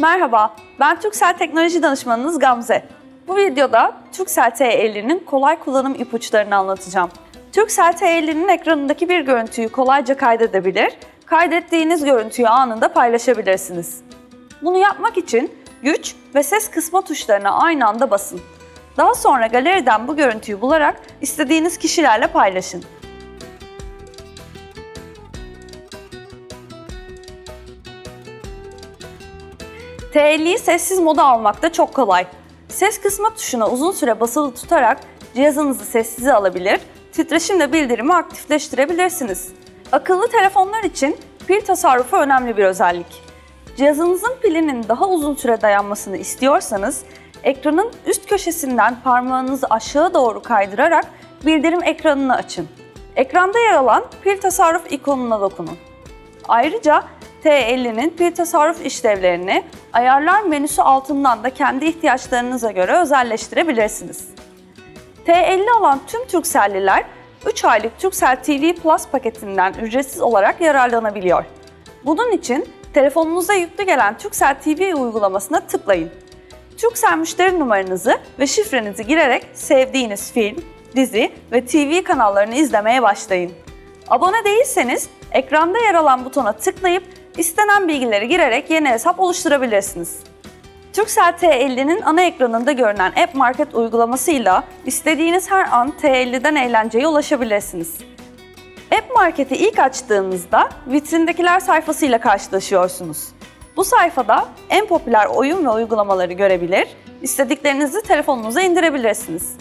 Merhaba, ben Turkcell Teknoloji Danışmanınız Gamze. Bu videoda Turkcell T50'nin kolay kullanım ipuçlarını anlatacağım. Turkcell T50'nin ekranındaki bir görüntüyü kolayca kaydedebilir, kaydettiğiniz görüntüyü anında paylaşabilirsiniz. Bunu yapmak için güç ve ses kısma tuşlarına aynı anda basın. Daha sonra galeriden bu görüntüyü bularak istediğiniz kişilerle paylaşın. T50'yi sessiz moda almak da çok kolay. Ses kısma tuşuna uzun süre basılı tutarak cihazınızı sessize alabilir, titreşimle bildirimi aktifleştirebilirsiniz. Akıllı telefonlar için pil tasarrufu önemli bir özellik. Cihazınızın pilinin daha uzun süre dayanmasını istiyorsanız, ekranın üst köşesinden parmağınızı aşağı doğru kaydırarak bildirim ekranını açın. Ekranda yer alan pil tasarruf ikonuna dokunun. Ayrıca T50'nin pil tasarruf işlevlerini ayarlar menüsü altından da kendi ihtiyaçlarınıza göre özelleştirebilirsiniz. T50 alan tüm Turkcell'liler 3 aylık Turkcell TV Plus paketinden ücretsiz olarak yararlanabiliyor. Bunun için telefonunuza yüklü gelen Turkcell TV uygulamasına tıklayın. Turkcell müşteri numaranızı ve şifrenizi girerek sevdiğiniz film, dizi ve TV kanallarını izlemeye başlayın. Abone değilseniz ekranda yer alan butona tıklayıp istenen bilgileri girerek yeni hesap oluşturabilirsiniz. Turkcell T50'nin ana ekranında görünen App Market uygulamasıyla istediğiniz her an T50'den eğlenceye ulaşabilirsiniz. App Market'i ilk açtığınızda vitrindekiler sayfasıyla karşılaşıyorsunuz. Bu sayfada en popüler oyun ve uygulamaları görebilir, istediklerinizi telefonunuza indirebilirsiniz.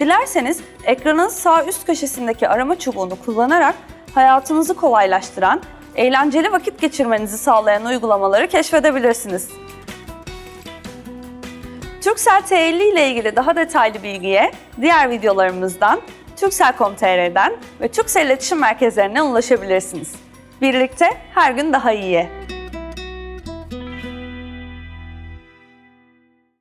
Dilerseniz ekranın sağ üst köşesindeki arama çubuğunu kullanarak hayatınızı kolaylaştıran, eğlenceli vakit geçirmenizi sağlayan uygulamaları keşfedebilirsiniz. Turkcell T50 ile ilgili daha detaylı bilgiye diğer videolarımızdan, Turkcell.com.tr'den ve Turkcell iletişim merkezlerinden ulaşabilirsiniz. Birlikte her gün daha iyiye.